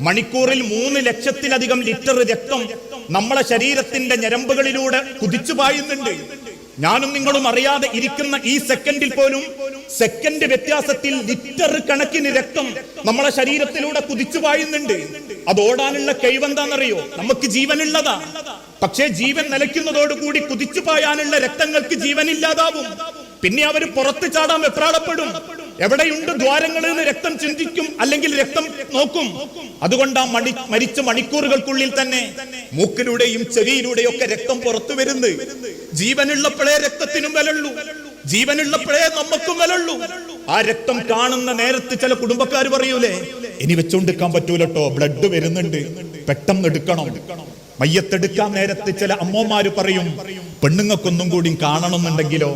മണിക്കൂറിൽ മൂന്ന് ലക്ഷത്തിലധികം ലിറ്റർ രക്തം നമ്മളെ ശരീരത്തിന്റെ ഞരമ്പുകളിലൂടെ കുതിച്ചു പായുന്നുണ്ട്. ഞാനും നിങ്ങളും അറിയാതെ ഇരിക്കുന്ന ഈ സെക്കൻഡിൽ പോലും സെക്കൻഡ് വ്യത്യാസത്തിൽ ലിറ്റർ കണക്കിന് രക്തം നമ്മളെ ശരീരത്തിലൂടെ കുതിച്ചു പായുന്നുണ്ട്. അത് ഓടാനുള്ള കഴിവെന്താണെന്നറിയോ നമുക്ക് ജീവനുള്ളതാ. പക്ഷേ ജീവൻ നിലയ്ക്കുന്നതോടുകൂടി കുതിച്ചു പായാനുള്ള രക്തങ്ങൾക്ക് ജീവനില്ലാതാവും. പിന്നെ അവർ പുറത്ത് ചാടാൻ വെപ്രാളപ്പെടും. എവിടെയുണ്ട് ദ്വാരങ്ങളിൽ നിന്ന് രക്തം ചിന്തിക്കും അല്ലെങ്കിൽ രക്തം നോക്കും? അതുകൊണ്ട് ആ മണി മരിച്ച മണിക്കൂറുകൾക്കുള്ളിൽ തന്നെ മൂക്കിലൂടെയും ചെവിയിലൂടെയും ഒക്കെ രക്തം പുറത്തു വരുന്നു ജീവനുള്ളപ്പോഴേ രക്തത്തിനും വിലള്ളൂ ജീവനുള്ളപ്പോഴേ നമുക്കും വിലള്ളൂ ആ രക്തം കാണുന്ന നേരത്ത് ചില കുടുംബക്കാർ പറയൂലേ ഇനി വെച്ചോണ്ടിരിക്കാൻ പറ്റൂലട്ടോ ബ്ലഡ് വരുന്നുണ്ട്. പെട്ടെന്ന് എടുക്കണം. മയ്യത്തെടുക്കാൻ നേരത്തെ ചില അമ്മമാര് പറയും പെണ്ണുങ്ങൾക്കൊന്നും കൂടി കാണണമെന്നുണ്ടെങ്കിലോ?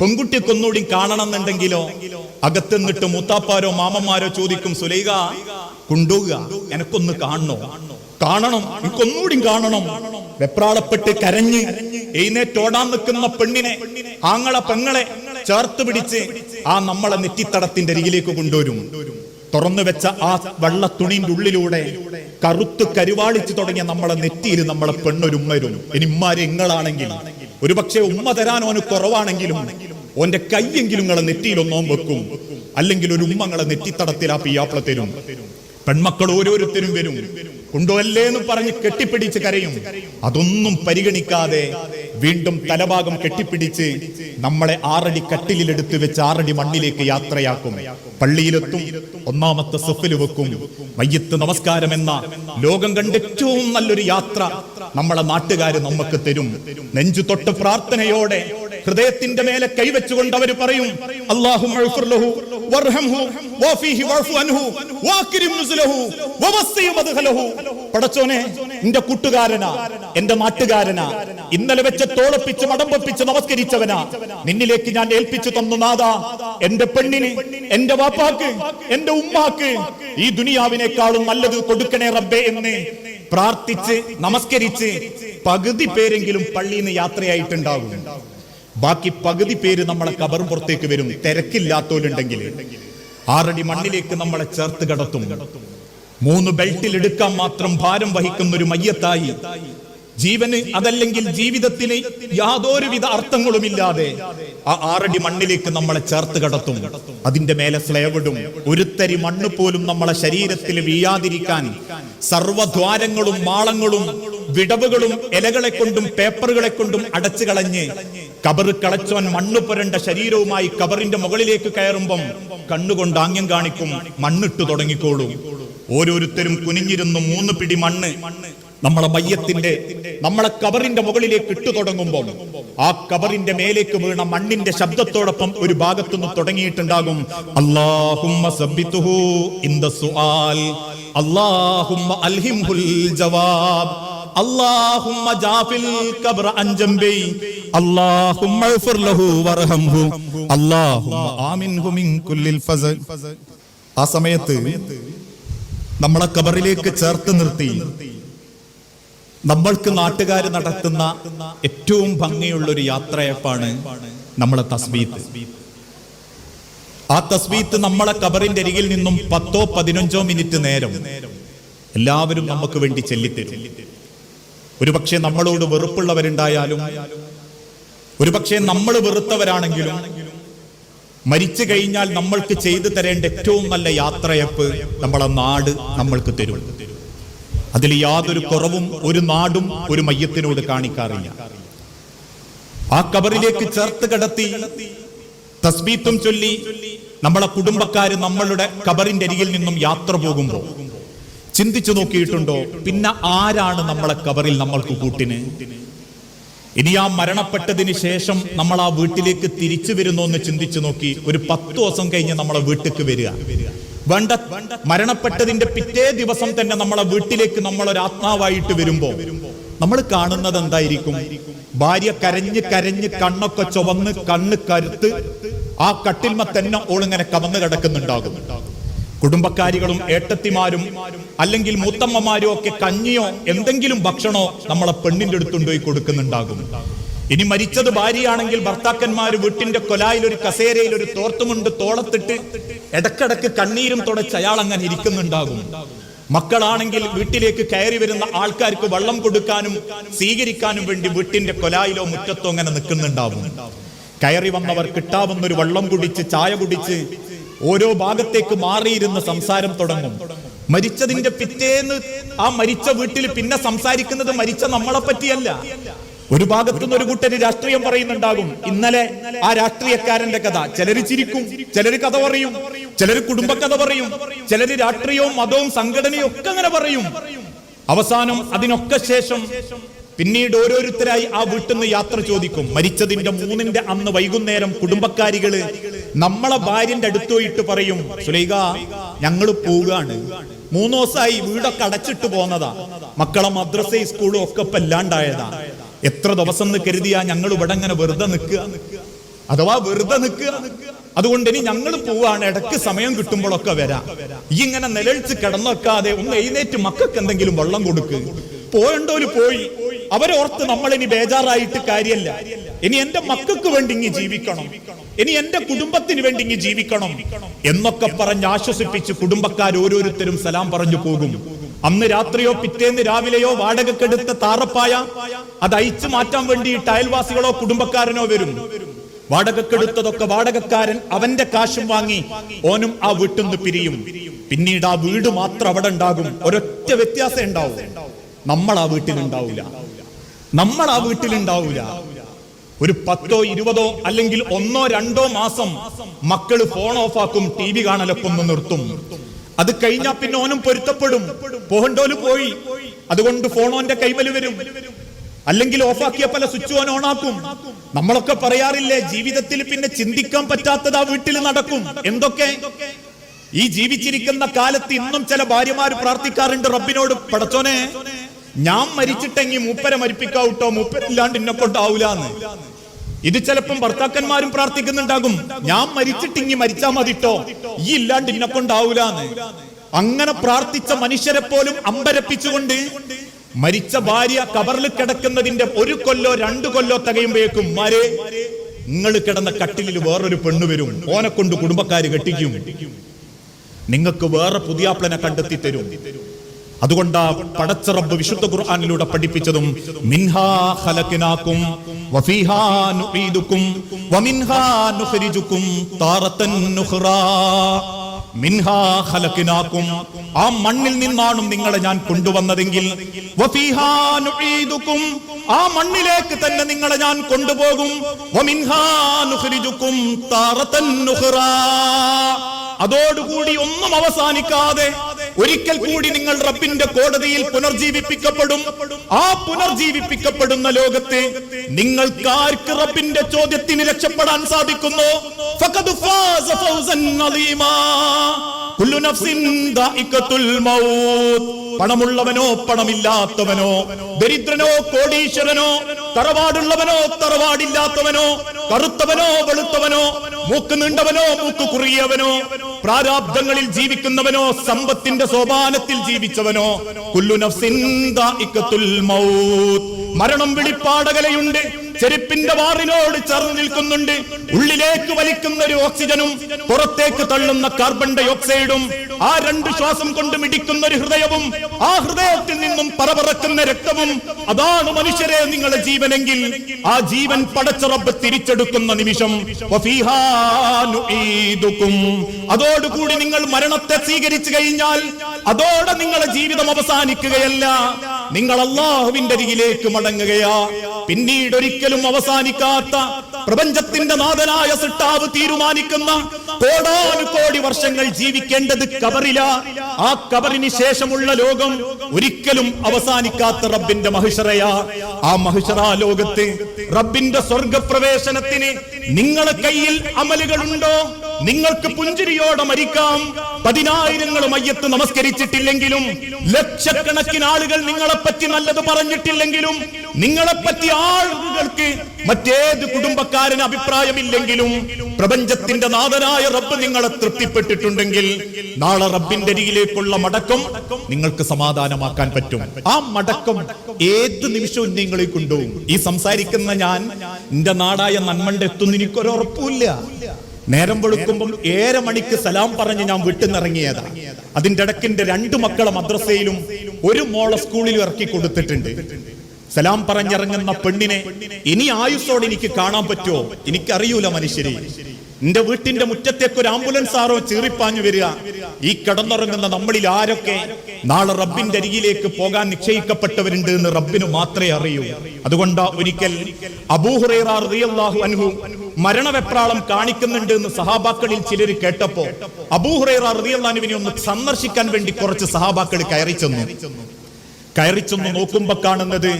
പെൺകുട്ടിക്കൊന്നുകൂടി കാണണമെന്നുണ്ടെങ്കിലോ? അകത്തുനിന്നിട്ട് മൂത്താപ്പാരോ മാമന്മാരോ ചോദിക്കും സുലൈക കൊണ്ടുപോകുക എനക്കൊന്ന് കാണണോ? കാണണം എനിക്കൊന്നുകൂടി കാണണം. വെപ്രാളപ്പെട്ട് കരഞ്ഞ് എഴുന്നേറ്റോടാൻ നിൽക്കുന്ന പെണ്ണിനെ ആങ്ങളെ പെങ്ങളെ ചേർത്ത് പിടിച്ച് ആ നമ്മളെ നെറ്റിത്തടത്തിന്റെ അരികിലേക്ക് കൊണ്ടുവരും. തുറന്നു വെച്ച ആ വെള്ള തുണിന്റെ ഉള്ളിലൂടെ കറുത്ത് കരുവാളിച്ചു തുടങ്ങിയ നമ്മളെ നെറ്റിയിൽ നമ്മളെ പെണ്ണൊരുമ്മരും. ഇനി ഉമ്മാര് ഇങ്ങളാണെങ്കിൽ ഒരുപക്ഷെ ഉമ്മ തരാൻ ഓന് കുറവാണെങ്കിലും ഓന്റെ കൈയെങ്കിലും നിങ്ങളെ നെറ്റിയിലൊന്നോം വെക്കും. അല്ലെങ്കിൽ ഒരു ഉമ്മങ്ങളെ നെറ്റിത്തടത്തിൽ ആ പിയാപ്പിള തരും. പെൺമക്കൾ ഓരോരുത്തരും വരും. കൊണ്ടുവല്ലേ എന്ന് പറഞ്ഞ് കെട്ടിപ്പിടിച്ച് കരയും. അതൊന്നും പരിഗണിക്കാതെ വീണ്ടും തലഭാഗം കെട്ടിപ്പിടിച്ച് നമ്മളെ ആറടി കട്ടിലെടുത്ത് വെച്ച് ആറടി മണ്ണിലേക്ക് യാത്രയാക്കും. പള്ളിയിലെത്തും ഒന്നാമത്തെ സഫിൽ വെക്കും. മയ്യത്ത് നമസ്കാരം എന്ന ലോകം കണ്ട ഏറ്റവും നല്ലൊരു യാത്ര നമ്മളെ നാട്ടുകാർ നമുക്ക് തരും. നെഞ്ചു തൊട്ട് പ്രാർത്ഥനയോടെ ഹൃദയത്തിന്റെ മേലെ കൈവച്ചുകൊണ്ട് അവർ പറയും നുസുലഹു പടച്ചോനെ എന്റെ കൂട്ടുകാരനാ എന്റെ നാട്ടുകാരനാ. ഇന്നലെ വെച്ച് തോളപ്പിച്ച് മടമ്പപ്പിച്ച് നമസ്കരിച്ചവനാ. നിന്നിലേക്ക് ഞാൻ ഏൽപ്പിച്ചു തന്നു നാദാ. എന്റെ പെണ്ണിന് എന്റെ വാപ്പാക്ക് എന്റെ ഉമ്മാക്ക്. ഈ ദുനിയാവിനേക്കാളും നല്ലത് കൊടുക്കണേ റബ്ബേ എന്ന് പ്രാർത്ഥിച്ച് നമസ്കരിച്ച് പകുതി പേരെങ്കിലും പള്ളിയിൽ നിന്ന് യാത്രയായിട്ടുണ്ടാകും. ബാക്കി പകുതി പേര് നമ്മളെ കബറും പുറത്തേക്ക് വരും. തിരക്കില്ലാത്തോലുണ്ടെങ്കിൽ ആറടി മണ്ണിലേക്ക് നമ്മളെ ചേർത്ത് കടത്തും. മൂന്ന് ബെൽറ്റിൽ എടുക്കാൻ മാത്രം ഭാരം വഹിക്കുന്ന ഒരു മയ്യത്തായി ജീവന് അതല്ലെങ്കിൽ ജീവിതത്തിന് യാതൊരുവിധ അർത്ഥങ്ങളുമില്ലാതെ ആ ആറടി മണ്ണിലേക്ക് നമ്മളെ ചേർത്ത് കടത്തും. അതിന്റെ മേലെ സ്ലേവിടും ഒരുത്തരി മണ്ണ് പോലും നമ്മളെ ശരീരത്തിൽ വീഴാതിരിക്കാൻ സർവദ്വാരങ്ങളും മാളങ്ങളും വിടവുകളും ഇലകളെ കൊണ്ടും പേപ്പറുകളെ കൊണ്ടും അടച്ചു കളഞ്ഞ് കബറ് കളച്ചോൻ മണ്ണ് പുരണ്ട ശരീരവുമായി കബറിന്റെ മുകളിലേക്ക് കയറുമ്പം കണ്ണുകൊണ്ട് ആംഗ്യം കാണിക്കും മണ്ണിട്ടു തുടങ്ങിക്കോളും. ഓരോരുത്തരും കുനിഞ്ഞിരുന്നു മൂന്ന് പിടി മണ്ണ്. നമ്മളെ മയ്യത്തിന്റെ നമ്മളെ കബറിന്റെ മുകളിലേക്ക് ഇട്ടു തുടങ്ങുമ്പോൾ ആ കബറിന്റെ മേലേക്ക് വീണ മണ്ണിന്റെ ശബ്ദത്തോടൊപ്പം ഒരു ഭാഗത്തുനിന്ന് തുടങ്ങിയിട്ടുണ്ടാകും. അള്ളാഹുമ്മ സബ്ബിത്തുഹു ഇൻ ദ സുആൽ. അള്ളാഹുമ്മ അൽഹിംഹുൽ ജവാബ്. അള്ളാഹുമ്മ ജാഫിൽ കബ്ര അഞ്ചംബി അള്ളാഹുമ്മ ഇഗ്ഫിർ ലഹു വർഹംഹു അള്ളാഹുമ്മ ആമിൻഹു മിൻ കുല്ലിൽ ഫസൽ ആ സമയത്ത് നമ്മളെ കബറിലേക്ക് ചേർത്ത് നിർത്തി. നമ്മൾക്ക് നാട്ടുകാർ നടത്തുന്ന ഏറ്റവും ഭംഗിയുള്ള ഒരു യാത്രയപ്പാണ് നമ്മളെ തസ്ബീത്ത്. ആ തസ്ബീത്ത് നമ്മളെ കബറിന്റെ അരികിൽ നിന്നും പത്തോ പതിനഞ്ചോ മിനിറ്റ് നേരം എല്ലാവരും നമുക്ക് വേണ്ടി ചെല്ലിത്തരും. ഒരുപക്ഷെ നമ്മളോട് വെറുപ്പുള്ളവരുണ്ടായാലും ഒരുപക്ഷെ നമ്മൾ വെറുത്തവരാണെങ്കിലും മരിച്ചു കഴിഞ്ഞാൽ നമ്മൾക്ക് ചെയ്തു തരേണ്ട ഏറ്റവും നല്ല യാത്രയപ്പ് നമ്മളെ നാട് നമ്മൾക്ക് തരും. അതിൽ യാതൊരു കുറവും ഒരു നാടും ഒരു മയ്യത്തിനോട് കാണിക്കാറില്ല. ആ കബറിലേക്ക് ചേർത്ത് കിടത്തി തസ്ബീത്തും ചൊല്ലി നമ്മളെ കുടുംബക്കാര് നമ്മളുടെ കബറിന്റെ അരികിൽ നിന്നും യാത്ര പോകുമ്പോൾ ചിന്തിച്ചു നോക്കിയിട്ടുണ്ടോ പിന്നെ ആരാണ് നമ്മളെ കബറിൽ നമ്മൾക്ക് കൂട്ടിന്? ഇനി ആ മരണപ്പെട്ടതിന് ശേഷം നമ്മൾ ആ വീട്ടിലേക്ക് തിരിച്ചു വരുന്നു എന്ന് ചിന്തിച്ചു നോക്കി ഒരു പത്ത് ദിവസം കഴിഞ്ഞ് നമ്മളെ വീട്ടിലേക്ക് വരിക. വേണ്ട മരണപ്പെട്ടതിന്റെ പിറ്റേ ദിവസം തന്നെ നമ്മളെ വീട്ടിലേക്ക് നമ്മൾ ഒരു ആത്മാവായിട്ട് വരുമ്പോ നമ്മൾ കാണുന്നത് എന്തായിരിക്കും? ഭാര്യ കരഞ്ഞ് കരഞ്ഞ് കണ്ണൊക്കെ ചുവന്ന് കണ്ണ് കരുത്ത് ആ കട്ടിൽമ തന്നെ ഓളിങ്ങനെ കവന്ന് കിടക്കുന്നുണ്ടാകും. കുടുംബക്കാരികളും ഏട്ടത്തിമാരും അല്ലെങ്കിൽ മൂത്തമ്മമാരും ഒക്കെ കഞ്ഞിയോ എന്തെങ്കിലും ഭക്ഷണോ നമ്മളെ പെണ്ണിന്റെ അടുത്തുണ്ടോയി കൊടുക്കുന്നുണ്ടാകും. ഇനി മരിച്ചത് ഭാര്യയാണെങ്കിൽ ഭർത്താക്കന്മാർ വീട്ടിന്റെ കൊലായിൽ ഒരു കസേരയിൽ ഒരു തോർത്തുമുണ്ട് തോളത്തിട്ട് ഇടക്കിടക്ക് കണ്ണീരും തുടച്ച് അയാൾ അങ്ങനെ ഇരിക്കുന്നുണ്ടാകും. മക്കളാണെങ്കിൽ വീട്ടിലേക്ക് കയറി വരുന്ന ആൾക്കാർക്ക് വള്ളം കൊടുക്കാനും സ്വീകരിക്കാനും വേണ്ടി വീട്ടിന്റെ കൊലായിലോ മുറ്റത്തോ അങ്ങനെ നിൽക്കുന്നുണ്ടാവും കയറി വന്നവർ കിട്ടാവുന്ന ഒരു വള്ളം കുടിച്ച് ചായ കുടിച്ച് ഓരോ ഭാഗത്തേക്ക് മാറിയിരുന്ന് സംസാരം തുടങ്ങും. മരിച്ചതിന്റെ പിറ്റേന്ന് ആ മരിച്ച വീട്ടിൽ പിന്നെ സംസാരിക്കുന്നത് മരിച്ച നമ്മളെ പറ്റിയല്ല ഒരു ഭാഗത്തുനിന്ന് ഒരു കൂട്ടര് രാഷ്ട്രീയം പറയുന്നുണ്ടാകും. ഇന്നലെ ആ രാഷ്ട്രീയക്കാരന്റെ കഥ. ചിലര് ചിരിക്കും ചിലര് കഥ പറയും ചിലര് കുടുംബക്കഥ പറയും ചിലര് രാഷ്ട്രീയവും മതവും സംഘടനയും ഒക്കെ അങ്ങനെ പറയും. അവസാനം അതിനൊക്കെ ശേഷം പിന്നീട് ഓരോരുത്തരായി ആ വീട്ടിൽ നിന്ന് യാത്ര ചോദിക്കും. മരിച്ചതിന്റെ മൂന്നിന്റെ അന്ന് വൈകുന്നേരം കുടുംബക്കാരികൾ നമ്മളെ ഭാര്യന്റെ അടുത്ത് പോയിട്ട് പറയും സുലൈഖ ഞങ്ങൾ പോവുകയാണ്. മൂന്ന് ദിവസമായി വീടൊക്കെ അടച്ചിട്ട് പോന്നതാ. മക്കളെ മദ്രസ സ്കൂളും ഒക്കെ ഇപ്പൊ ഇല്ലാണ്ടായതാ. എത്ര ദിവസം എന്ന് കരുതിയാ ഞങ്ങൾ ഇവിടെ അങ്ങനെ വെറുതെ നിൽക്കുക? അഥവാ വെറുതെ നിൽക്കുക? അതുകൊണ്ട് ഇനി ഞങ്ങൾ പോവാണ് ഇടയ്ക്ക് സമയം കിട്ടുമ്പോഴൊക്കെ വരാം. ഈ ഇങ്ങനെ നിലഴിച്ച് കിടന്നൊക്കാതെ ഒന്ന് എഴുന്നേറ്റ് മക്കൾക്ക് എന്തെങ്കിലും വെള്ളം കൊടുക്ക്. പോയണ്ടോര് പോയി. അവരോർത്ത് നമ്മൾ ഇനി ബേജാറായിട്ട് കാര്യമല്ല ഇനി എന്റെ മക്കൾക്ക് വേണ്ടി ഇങ്ങി ജീവിക്കണം. ഇനി എന്റെ കുടുംബത്തിന് വേണ്ടി ഇങ്ങി ജീവിക്കണം. എന്നൊക്കെ പറഞ്ഞ് ആശ്വസിപ്പിച്ച് കുടുംബക്കാർ ഓരോരുത്തരും സലാം പറഞ്ഞു പോകും. അന്ന് രാത്രിയോ പിറ്റേന്ന് രാവിലെയോ വാടകക്കെടുത്ത താറപ്പായ അത് അയച്ചു മാറ്റാൻ വേണ്ടിയിട്ട് അയൽവാസികളോ കുടുംബക്കാരനോ വരും. വാടകക്കെടുത്തതൊക്കെ വാടകക്കാരൻ അവന്റെ കാശും വാങ്ങി ഓനും ആ വീട്ടിൽ നിന്ന് പിരിയും. പിന്നീട് ആ വീട് മാത്രം അവിടെ ഉണ്ടാകും. ഒരൊറ്റ വ്യത്യാസം ഉണ്ടാവും. നമ്മൾ ആ വീട്ടിലുണ്ടാവില്ല നമ്മൾ ആ വീട്ടിലുണ്ടാവില്ല ഒരു പത്തോ ഇരുപതോ അല്ലെങ്കിൽ ഒന്നോ രണ്ടോ മാസം മക്കൾ ഫോൺ ഓഫാക്കും ടി വി കാണലൊക്കെ ഒന്ന് നിർത്തും. അത് കഴിഞ്ഞാ പിന്നെ ഓനും പൊരുത്തപ്പെടും. പോകണ്ടോൽ പോയി. അതുകൊണ്ട് ഫോൺ ഓന്റെ കൈമൽ വരും. അല്ലെങ്കിൽ ഓഫാക്കിയ പല സ്വിച്ച് ഓൺ ഓണാക്കും. നമ്മളൊക്കെ പറയാറില്ലേ ജീവിതത്തിൽ പിന്നെ ചിന്തിക്കാൻ പറ്റാത്തത് ആ വീട്ടിൽ നടക്കും. എന്തൊക്കെ? ഈ ജീവിച്ചിരിക്കുന്ന കാലത്ത് ഇന്നും ചില ഭാര്യമാർ പ്രാർത്ഥിക്കാറുണ്ട് റബ്ബിനോട് പടച്ചോനെ ഞാൻ മരിച്ചിട്ടെങ്കിൽ മൂപ്പരെ മരിപ്പിക്കാവൂട്ടോ? മൂപ്പരില്ലാണ്ട് എന്നെ കൊണ്ടാവൂലെന്ന് ഇത് ചിലപ്പം ഭർത്താക്കന്മാരും പ്രാർത്ഥിക്കുന്നുണ്ടാകും. ഞാൻ മരിച്ചിട്ടിങ്ങി മരിച്ചാ മതിട്ടോ? ഈ ഇല്ലാണ്ട് ഇന്നെ കൊണ്ടാവൂലെന്ന്. അങ്ങനെ പ്രാർത്ഥിച്ച മനുഷ്യരെ പോലും അമ്പരപ്പിച്ചുകൊണ്ട് മരിച്ച ഭാര്യ കബറിൽ കിടക്കുന്നതിന്റെ ഒരു കൊല്ലോ രണ്ടു കൊല്ലോ തകയുമ്പോഴേക്കും മാരെ നിങ്ങൾ കിടന്ന കട്ടിലിൽ വേറൊരു പെണ്ണു വരും. ഓനെ കൊണ്ട് കുടുംബക്കാര് കെട്ടിക്കും. നിങ്ങൾക്ക് വേറെ പുതിയാപ്ലനെ കണ്ടെത്തി തരും. അതുകൊണ്ടാ പടച്ച റബ്ബ് വിശുദ്ധ ഖുർആാനിലൂടെ പഠിപ്പിച്ചതും മിൻഹാ ഖലഖനാകും വഫീഹാ നുഈദുകും വമിൻഹാ നുഖ്രിജുകും താറത്തൻ നുഖ്റാ. മിൻഹാ ഖലഖനാകും. ആ മണ്ണിൽ നിന്നാണ് നിങ്ങളെ ഞാൻ കൊണ്ടുവന്നതെങ്കിൽ വഫീഹാ നുഈദുകും ആ മണ്ണിലേക്ക് തന്നെ നിങ്ങളെ ഞാൻ കൊണ്ടുപോകും വമിൻഹാ നുഖ്രിജുകും താറത്തൻ നുഖ്റാ. അതോടുകൂടി ഒന്നും അവസാനിക്കാതെ ഒരിക്കൽ കൂടി നിങ്ങൾ റബ്ബിന്റെ കോടതിയിൽ പുനർജീവിപ്പിക്കപ്പെടും. ആ പുനർജീവിപ്പിക്കപ്പെടുന്ന ലോകത്തെ നിങ്ങൾക്കാർക്ക് റബ്ബിന്റെ ചോദ്യത്തിന് രക്ഷപ്പെടാൻ സാധിക്കുന്നു? ഫൗസൻ നഫ്സിൻ ദായിഖത്തുൽ. പണമുള്ളവനോ പണമില്ലാത്തവനോ ദരിദ്രനോ കോടീശ്വരനോ തറവാടുള്ളവനോ തറവാടില്ലാത്തവനോ കറുത്തവനോ വെളുത്തവനോ മൂക്ക് നീണ്ടവനോ മൂക്ക് കുറിയവനോ പ്രാരാബ്ദങ്ങളിൽ ജീവിക്കുന്നവനോ സമ്പത്തിന്റെ സോപാനത്തിൽ ജീവിച്ചവനോ കുല്ലു നഫ്സിൻ. മരണം വിളിപ്പാടകലയുണ്ട് ചെരുപ്പിന്റെ വാറിനോട് ചേർന്ന് നിൽക്കുന്നുണ്ട്. ഉള്ളിലേക്ക് വലിക്കുന്ന ഒരു ഓക്സിജനും പുറത്തേക്ക് തള്ളുന്ന കാർബൺ ഡൈ ഓക്സൈഡും ആ രണ്ട് ശ്വാസം കൊണ്ട് മിടിക്കുന്ന ഒരു ഹൃദയവും ആ ഹൃദയത്തിൽ നിന്നും പറപറക്കുന്ന രക്തവും അതാണ് മനുഷ്യരെ നിങ്ങളുടെ ജീവനെങ്കിൽ. ആ ജീവൻ പടച്ചറബ് തിരിച്ചെടുക്കുന്ന നിമിഷം. അതോടുകൂടി നിങ്ങൾ മരണത്തെ സ്വീകരിച്ചു കഴിഞ്ഞാൽ അതോടെ നിങ്ങളുടെ ജീവിതം അവസാനിക്കുകയല്ല. നിങ്ങൾ അള്ളാഹുവിന്റെ അരികിലേക്ക് മടങ്ങുകയാ. പിന്നീട് ഒരിക്കലും അവസാനിക്കാത്ത പ്രപഞ്ചത്തിന്റെ നാഥനായ സൃഷ്ടാവ് തീരുമാനിക്കുന്ന കോടാനുകോടി വർഷങ്ങൾ ജീവിക്കേണ്ടത് കബറില. ആ കബറിന് ശേഷമുള്ള ലോകം ഒരിക്കലും അവസാനിക്കാത്ത റബ്ബിന്റെ മഹിഷറയാ. ആ മഹിഷറ ലോകത്ത് റബ്ബിന്റെ സ്വർഗപ്രവേശനത്തിന് നിങ്ങളെ കയ്യിൽ അമലുകളുണ്ടോ? നിങ്ങൾക്ക് പുഞ്ചിരിയോടെ മരിക്കാം. പതിനായിരങ്ങൾ മയ്യത്ത് നമസ്കരിച്ചിട്ടില്ലെങ്കിലും ലക്ഷക്കണക്കിന് ആളുകൾ നിങ്ങളെപ്പറ്റി നല്ലത് പറഞ്ഞിട്ടില്ലെങ്കിലും നിങ്ങളെപ്പറ്റി ആളുകൾക്ക് മറ്റേത് കുടുംബക്കാരന് അഭിപ്രായമില്ലെങ്കിലും പ്രപഞ്ചത്തിന്റെ നാഥനായ റബ്ബ് നിങ്ങളെ തൃപ്തിപ്പെട്ടിട്ടുണ്ടെങ്കിൽ നാളെ റബ്ബിന്റെ അരിയിലേക്കുള്ള മടക്കം നിങ്ങൾക്ക് സമാധാനമാക്കാൻ പറ്റും. ആ മടക്കം ഏത് നിമിഷവും നിങ്ങളെ കൊണ്ടുപോകും. ഈ സംസാരിക്കുന്ന ഞാൻ എന്റെ നാടായ നന്മണ്ട് ഉറപ്പില്ല നേരം വെളുക്കുമ്പം ഏഴര മണിക്ക് സലാം പറഞ്ഞ് ഞാൻ വിട്ടുനിറങ്ങിയതാ അതിന്റെ ഇടക്കിന്റെ രണ്ട് മക്കളെ മദ്രസയിലും ഒരു മോളെ സ്കൂളിലും ഇറക്കി കൊടുത്തിട്ടുണ്ട്. സലാം പറഞ്ഞിറങ്ങുന്ന പെണ്ണിനെ ഇനി ആയുസോടെ എനിക്ക് കാണാൻ പറ്റുമോ? എനിക്കറിയൂല മനുഷ്യരെ. എന്റെ വീട്ടിന്റെ മുറ്റത്തേക്ക് ഒരു ആംബുലൻസ് ആറോ ചീറിപ്പാഞ്ഞു വരിക. ഈ കിടന്നുറങ്ങുന്ന നമ്മളിൽ ആരൊക്കെ നാളെ റബ്ബിന്റെ അരികിലേക്ക് പോകാൻ നിശ്ചയിക്കപ്പെട്ടവരുണ്ട് എന്ന് റബ്ബിന് മാത്രമേ അറിയൂ. അതുകൊണ്ട് ഒരിക്കൽ അബൂഹുറേറാഹു അൻഹു മരണവെപ്രാളം കാണിക്കുന്നുണ്ട് എന്ന് സഹാബാക്കളിൽ ചിലർ കേട്ടപ്പോ അബൂഹുറേറിയല്ലാനുവിനെ ഒന്ന് സന്ദർശിക്കാൻ വേണ്ടി കുറച്ച് സഹാബാക്കൾ കയറി ചെന്നു. കയറി ചെന്ന് നോക്കുമ്പോ കാണുന്നത്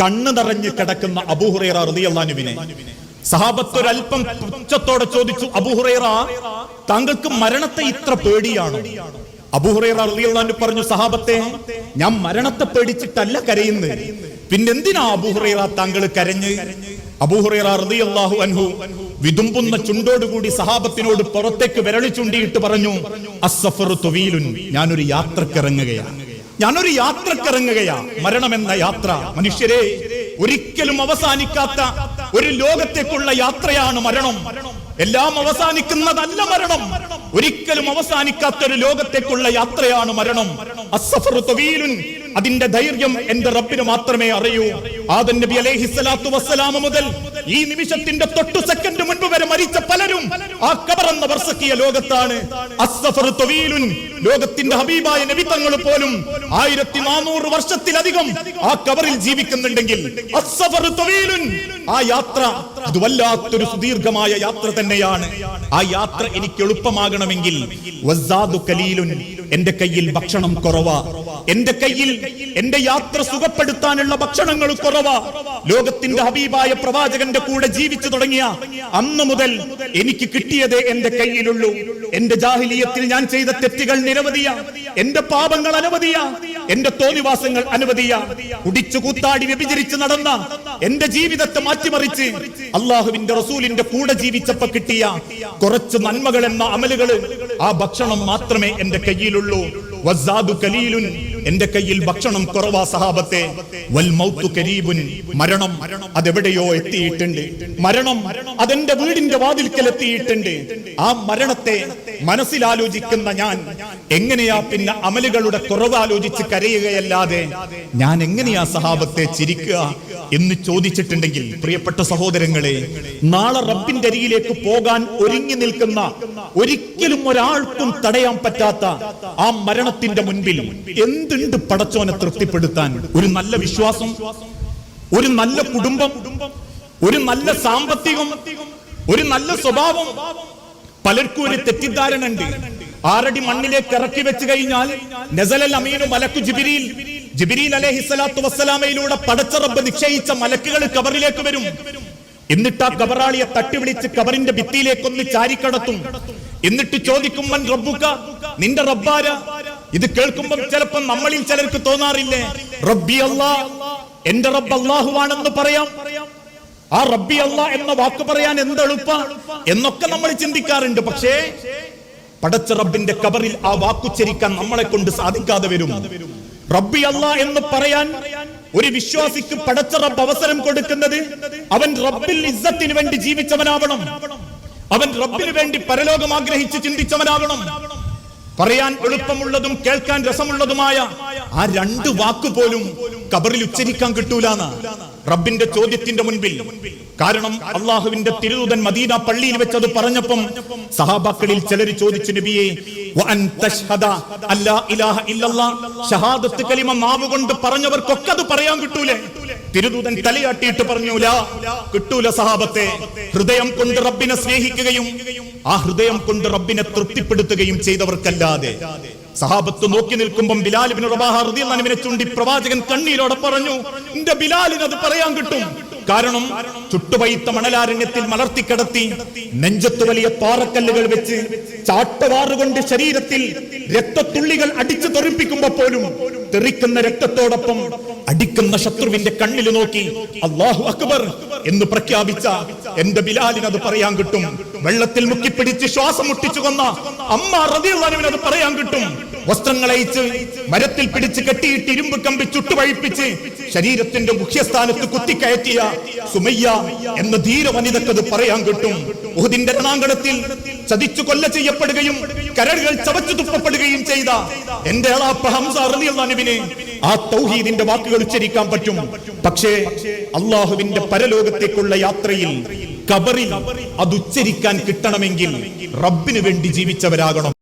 കണ്ണു നിറഞ്ഞ് കിടക്കുന്ന അബൂഹുറേറ സഹാബത്ത് ഒരല്പം പുച്ഛത്തോടെ ചോദിച്ചു അബുഹുറേറ താങ്കൾക്ക് മരണത്തെ ഇത്ര പേടിയാണോ? അബൂഹുറേറ പറഞ്ഞു സഹാബത്തെ ഞാൻ മരണത്തെ പേടിച്ചിട്ടല്ല കരയുന്നത് പിന്നെന്തിനാ അബുഹുറേറ താങ്കൾ കരഞ്ഞ്? അബൂഹുറേറ റളിയല്ലാഹു അൻഹു വിതുമ്പുന്ന ചുണ്ടോടുകൂടി സഹാബത്തിനോട് പുറത്തേക്ക് വിരളി ചൂണ്ടിയിട്ട് പറഞ്ഞു അസഫറു തൊവീലുൻ ഞാനൊരു യാത്രക്കിറങ്ങുകയാണ്. ഞാനൊരു യാത്രക്കിറങ്ങുകയാ മരണമെന്ന യാത്ര മനുഷ്യരെ ഒരിക്കലും അവസാനിക്കാത്ത ഒരു ലോകത്തേക്കുള്ള യാത്രയാണ് മരണം. എല്ലാം അവസാനിക്കുന്നതല്ല മരണം. ഒരിക്കലും അവസാനിക്കാത്ത ഒരു ലോകത്തേക്കുള്ള യാത്രയാണ് മരണം. അതിന്റെ ധൈര്യം എന്റെ റബ്ബിന് മാത്രമേ അറിയൂ. ആദൻ നബി അലൈഹി സ്വലാത്തു വസ്സലാമ മുതൽ ഈ നിമിഷത്തിന്റെ തൊട്ടു സെക്കൻഡ് മുൻപ് വരെ മരിച്ച പലരും ആ കബറെന്ന വർഷക്കിയ ലോകത്താണ്. ലോകത്തിന്റെ ഹബീബായ നബി നബിത്തങ്ങൾ പോലും ആയിരത്തി നാനൂറ് വർഷത്തിലധികം ആ കബറിൽ ജീവിക്കുന്നുണ്ടെങ്കിൽ ആ യാത്ര അത് വല്ലാത്തൊരു സുദീർഘമായ യാത്ര തന്നെയാണ്. ആ യാത്ര എനിക്ക് എളുപ്പമാകണമെങ്കിൽ എന്റെ കയ്യിൽ ഭക്ഷണം കുറവാ. എന്റെ കയ്യിൽ എന്റെ യാത്ര സുഖപ്പെടുത്താനുള്ള ഭക്ഷണങ്ങൾ കുറവാ. ലോകത്തിന്റെ ഹബീബായ പ്രവാചകന്റെ കൂടെ ജീവിച്ചു തുടങ്ങിയ അന്ന് മുതൽ എനിക്ക് കിട്ടിയത് എന്റെ കയ്യിലുള്ളൂ. എന്റെ ജാഹിലീയത്തിൽ ഞാൻ ചെയ്ത തെറ്റുകൾ നിരവധിയ. എന്റെ പാപങ്ങൾ അനവധിയാ. എന്റെ തോന്നിവാസങ്ങൾ അനവധിയാ. കുടിച്ചു കൂത്താടി വ്യഭിചരിച്ച് നടന്ന എന്റെ ജീവിതത്തെ മാറ്റിമറിച്ച് അള്ളാഹുവിന്റെ റസൂലിന്റെ കൂടെ ജീവിച്ചപ്പോ കിട്ടിയ കുറച്ച് നന്മകൾ എന്ന അമലുകൾ ആ ഭക്ഷണം മാത്രമേ എന്റെ കയ്യിലുള്ളൂ. കലീലുൻ എന്റെ കയ്യിൽ ഭക്ഷണം കുറവാ സഹാബത്തെ. വൽ മൗത്തു കരീബുൻ. മരണം അതെവിടെയോ എത്തിയിട്ടുണ്ട്. മരണം അതെന്റെ വീടിന്റെ വാതിൽക്കൽ എത്തിയിട്ടുണ്ട് ആ മരണത്തെ മനസ്സിലാലോചിക്കുന്ന ഞാൻ എങ്ങനെയാ പിന്നെ അമലുകളുടെ കുറവ് ആലോചിച്ച് കരയുകയല്ലാതെ ഞാൻ എങ്ങനെയാ സഹാബത്തെ ചിരിക്കുക? എന്ന് ചോദിച്ചിട്ടുണ്ടെങ്കിൽ പ്രിയപ്പെട്ട സഹോദരങ്ങളെ നാളെ റബ്ബിന്റെ അരിയിലേക്ക് പോകാൻ ഒരുങ്ങി നിൽക്കുന്ന ഒരിക്കലും ഒരാൾക്കും തടയാൻ പറ്റാത്ത ആ മരണത്തിന്റെ മുൻപിൽ എന്തുണ്ട് പടച്ചോനെ തൃപ്തിപ്പെടുത്താൻ? ഒരു നല്ല വിശ്വാസം ഒരു നല്ല കുടുംബം ഒരു നല്ല സാമ്പത്തികം ഒരു നല്ല സ്വഭാവം. പലർക്കും ഒരു തെറ്റിദ്ധാരണ ഉണ്ട്. ആറടി മണ്ണിലേക്ക് ഇറക്കി വെച്ച് കഴിഞ്ഞാൽ നസലൽ അമീനും മലക്കു ജിബിരിയിൽ ജിബിരിൽ അലഹി സ്വലാത്തു വസ്സലാമയിലൂടെ പടച്ചറബ് നിശ്ചയിച്ച മലക്കുകൾ കബറിലേക്ക് വരും. എന്നിട്ട് ആ കബറാളിയെ തട്ടി വിളിച്ച് കബറിന്റെ ഭിത്തിയിലേക്കൊന്ന് ചാരിക്കടത്തും. എന്നിട്ട് ചോദിക്കും മൻ റബ്ബുക? നിന്റെ റബ്ബാര? ഇത് കേൾക്കുമ്പോൾ ചിലപ്പോൾ നമ്മളിൽ ചിലർക്ക് തോന്നാറില്ലേ? റബ്ബി അല്ലാ എന്റെ റബ്ബ് അള്ളാഹുവാണെന്ന് പറയാം. ആ റബ്ബി അല്ല എന്ന വാക്ക് പറയാൻ എന്തെളുപ്പ? എന്നൊക്കെ നമ്മൾ ചിന്തിക്കാറുണ്ട്. പക്ഷേ പടച്ച റബ്ബിന്റെ കബറിൽ ആ വാക്കുച്ചരിക്കാൻ നമ്മളെ കൊണ്ട് സാധിക്കാതെ വരും. റബ്ബി അല്ല എന്ന് പറയാൻ ഒരു വിശ്വാസിക്ക് പടച്ച റബ്ബ് അവസരം കൊടുക്കുന്നത് അവൻ റബ്ബിൽ ഇസ്സത്തിന് വേണ്ടി ജീവിച്ചവനാവണം. അവൻ റബ്ബിന് വേണ്ടി പരലോകം ആഗ്രഹിച്ച് ചിന്തിച്ചവനാവണം. പറയാൻ എളുപ്പമുള്ളതും കേൾക്കാൻ രസമുള്ളതുമായ ആ രണ്ട് വാക്കുപോലും കബറിൽ ഉച്ചരിക്കാൻ കിട്ടൂലാന്ന്. റബ്ബിന്റെ ചോദ്യത്തിന്റെ മുൻപിൽ. കാരണം അള്ളാഹുവിന്റെ തിരുദൂതൻ മദീന പള്ളിയിൽ വെച്ച് അത് പറഞ്ഞപ്പം സഹാബാക്കളിൽ ചിലർ ചോദിച്ചു നബിയെ ഷഹാദത്ത് കലിമ പറഞ്ഞവർക്കൊക്കെ അത് പറയാൻ കിട്ടൂലേ? തിരുദൂതൻ തലയാട്ടിയിട്ട് പറഞ്ഞൂല കിട്ടൂല സഹാബത്തെ. ഹൃദയം കൊണ്ട് റബ്ബിനെ സ്നേഹിക്കുകയും ആ ഹൃദയം കൊണ്ട് റബ്ബിനെ തൃപ്തിപ്പെടുത്തുകയും ചെയ്തവർക്കല്ലാതെ. സഹാബത്ത് നോക്കി നിൽക്കുമ്പം ബിലാലിബിന് റബാഹിനെ ചൂണ്ടി പ്രവാചകൻ കണ്ണീരോടെ പറഞ്ഞു എന്റെ ബിലാലിന് അത് പറയാൻ കിട്ടും. കാരണം ചുട്ടുപൈത്ത മണലാരണ്യത്തിൽ മലർത്തിക്കിടത്തി നെഞ്ചത്ത് വലിയ പാറക്കല്ലുകൾ വെച്ച് ചാട്ടവാറുകൊണ്ട് ശരീരത്തിൽ രക്തത്തുള്ളികൾ അടിച്ചു തെറിപ്പിക്കുമ്പോ പോലും തെറിക്കുന്ന രക്തത്തോടൊപ്പം അടിക്കുന്ന ശത്രുവിന്റെ കണ്ണിൽ നോക്കി അള്ളാഹു അക്ബർ എന്ന് പ്രഖ്യാപിച്ച എന്റെ ബിലാലിന് അത് പറയാൻ കിട്ടും. വെള്ളത്തിൽ മുക്കിപ്പിടിച്ച് ശ്വാസം മുട്ടിച്ചു കൊന്ന അമ്മ അത് പറയാൻ കിട്ടും. വസ്ത്രങ്ങൾ അയച്ച് മരത്തിൽ പിടിച്ച് കെട്ടിയിട്ട് ഇരുമ്പ് കമ്പി ചുട്ടുവഴിപ്പിച്ച് ശരീരത്തിന്റെ മുഖ്യസ്ഥാനത്ത് കുത്തിക്കയറ്റിയ സുമയ്യ എന്ന ധീര വനിതക്കത് പറയാൻ കിട്ടും. ഉഹദിന്റെ രണാങ്കണത്തിൽ ചതിച്ചു കൊല്ല ചെയ്യപ്പെടുകയും കരടുകൾ ചവച്ചു തുപ്പപ്പെടുകയും ചെയ്ത എന്റെ അളാപ്പ ആ തൗഹീദിന്റെ വാക്കുകൾ ഉച്ചരിക്കാൻ പറ്റും. പക്ഷേ അള്ളാഹുവിന്റെ പരലോകത്തേക്കുള്ള യാത്രയിൽ കബറിൽ അതുച്ചരിക്കാൻ കിട്ടണമെങ്കിൽ റബ്ബിനു വേണ്ടി ജീവിച്ചവരാകണം.